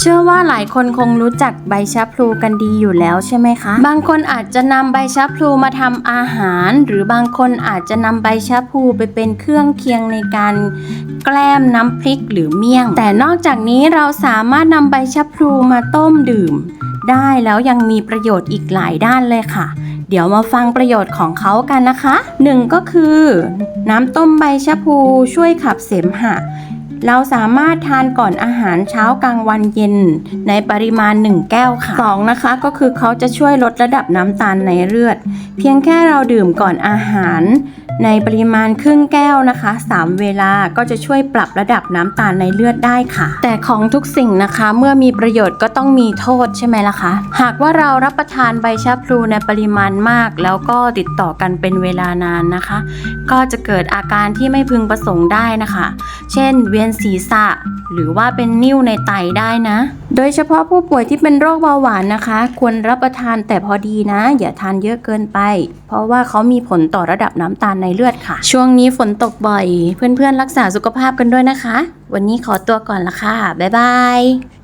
เชื่อว่าหลายคนคงรู้จักใบชะพลูกันดีอยู่แล้วใช่ไหมคะ บางคนอาจจะนำใบชะพลูมาทำอาหาร หรือบางคนอาจจะนำใบชะพลูไปเป็นเครื่องเคียงในการแกล้มน้ำพริกหรือเมี่ยง แต่นอกจากนี้เราสามารถนำใบชะพลูมาต้มดื่ม ได้แล้วยังมีประโยชน์อีกหลายด้านเลยค่ะเดี๋ยวมาฟังประโยชน์ของเขากันนะคะหนึ่งก็คือ น้ำต้มใบชะพลูช่วยขับเสมหะ เราสามารถทานก่อนอาหารเช้ากลางวันเย็น ในปริมาณ 1 แก้วค่ะสองนะคะก็คือเขาจะช่วยลดระดับน้ำตาลในเลือด เพียงแค่เราดื่มก่อนอาหาร ในปริมาณครึ่งแก้วนะคะ 3 เวลาก็จะช่วยปรับระดับน้ำตาลในเลือดได้ค่ะ แต่ของทุกสิ่งนะคะ เมื่อมีประโยชน์ก็ต้องมีโทษใช่ไหมล่ะคะ หากว่าเรารับประทานใบชะพลูในปริมาณมาก แล้วก็ติดต่อกันเป็นเวลานานนะคะ ก็จะเกิดอาการที่ไม่พึงประสงค์ได้นะคะ เช่น เวียนศีรษะ หรือว่าเป็นนิ่วในไตได้นะโดยเฉพาะผู้ป่วยที่เป็นโรคเบาหวานนะคะ ควรรับประทานแต่พอดีนะ อย่าทานเยอะเกินไป เพราะว่าเขามีผลต่อระดับน้ำตาลในเลือดค่ะ ช่วงนี้ฝนตกบ่อย เพื่อนๆรักษาสุขภาพกันด้วยนะคะ วันนี้ขอตัวก่อนละค่ะ บ๊ายบาย